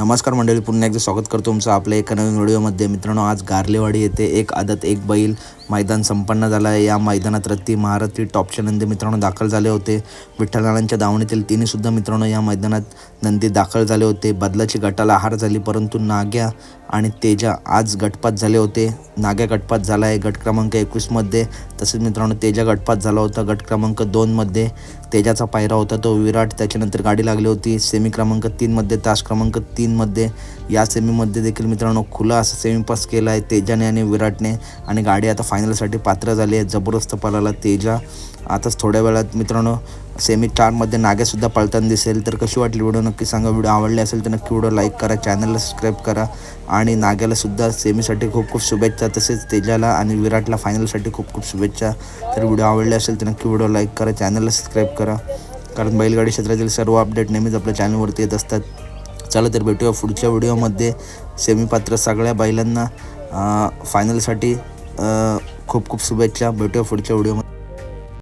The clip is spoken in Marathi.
नमस्कार मंडळी पुन्हा एकदा स्वागत करतो तुमचं आपल्या एका नवीन व्हिडिओमध्ये. मित्रांनो आज गारलेवाडी येथे एक आदत एक बैल मैदान संपन्न झालं आहे या मैदानात रत्ती महारथी टॉपचे नंदी मित्रांनो दाखल झाले होते. विठ्ठलनारायणच्या दावणीतील तिन्हीसुद्धा मित्रांनो या मैदानात नंदी दाखल झाले होते. बदलाची गटाला हार झाली परंतु नाग्या आणि तेजा आज गटपात झाले होते. नाग्या गटपात झाला आहे गट क्रमांक एकवीसमध्ये तसेच मित्रांनो तेजा गटपात झाला होता गट क्रमांक दोनमध्ये तेजाचा पायरा होता तो विराट त्याच्यानंतर गाडी लागली होती. सेमी क्रमांक तीनमध्ये तास क्रमांक तीनमध्ये या सेमीमध्ये देखील मित्रांनो खुला असं सेमी पास केला आहे तेजाने आणि विराटने. आणि गाडी आता फायनलसाठी पात्र झाली आहे जबरदस्त पळाला तेजा. आताच थोड्या वेळात मित्रांनो सेमी चारमध्ये नागेसुद्धा पळताना दिसेल. तर कशी वाटली व्हिडिओ नक्की सांगा. व्हिडिओ आवडले असेल तर नक्की व्हिडिओ लाईक करा. चॅनलला सबस्क्राईब करा. आणि नाग्यालासुद्धा सेमीसाठी खूप खूप शुभेच्छा. तसेच तेजाला आणि विराटला फायनलसाठी खूप खूप शुभेच्छा. तर व्हिडिओ आवडले असेल तर नक्की व्हिडिओ लाईक करा. चॅनलला सबस्क्राईब करा. कारण बैलगाडी क्षेत्रातील सर्व अपडेट नेहमीच आपल्या चॅनलवरती येत असतात. चला तर भेटूया पुढच्या व्हिडिओमध्ये सेमीपात्र सगळ्या बैलांना फायनलसाठी खूप खूप शुभेच्छा. भेटूया पुढच्या व्हिडिओमध्ये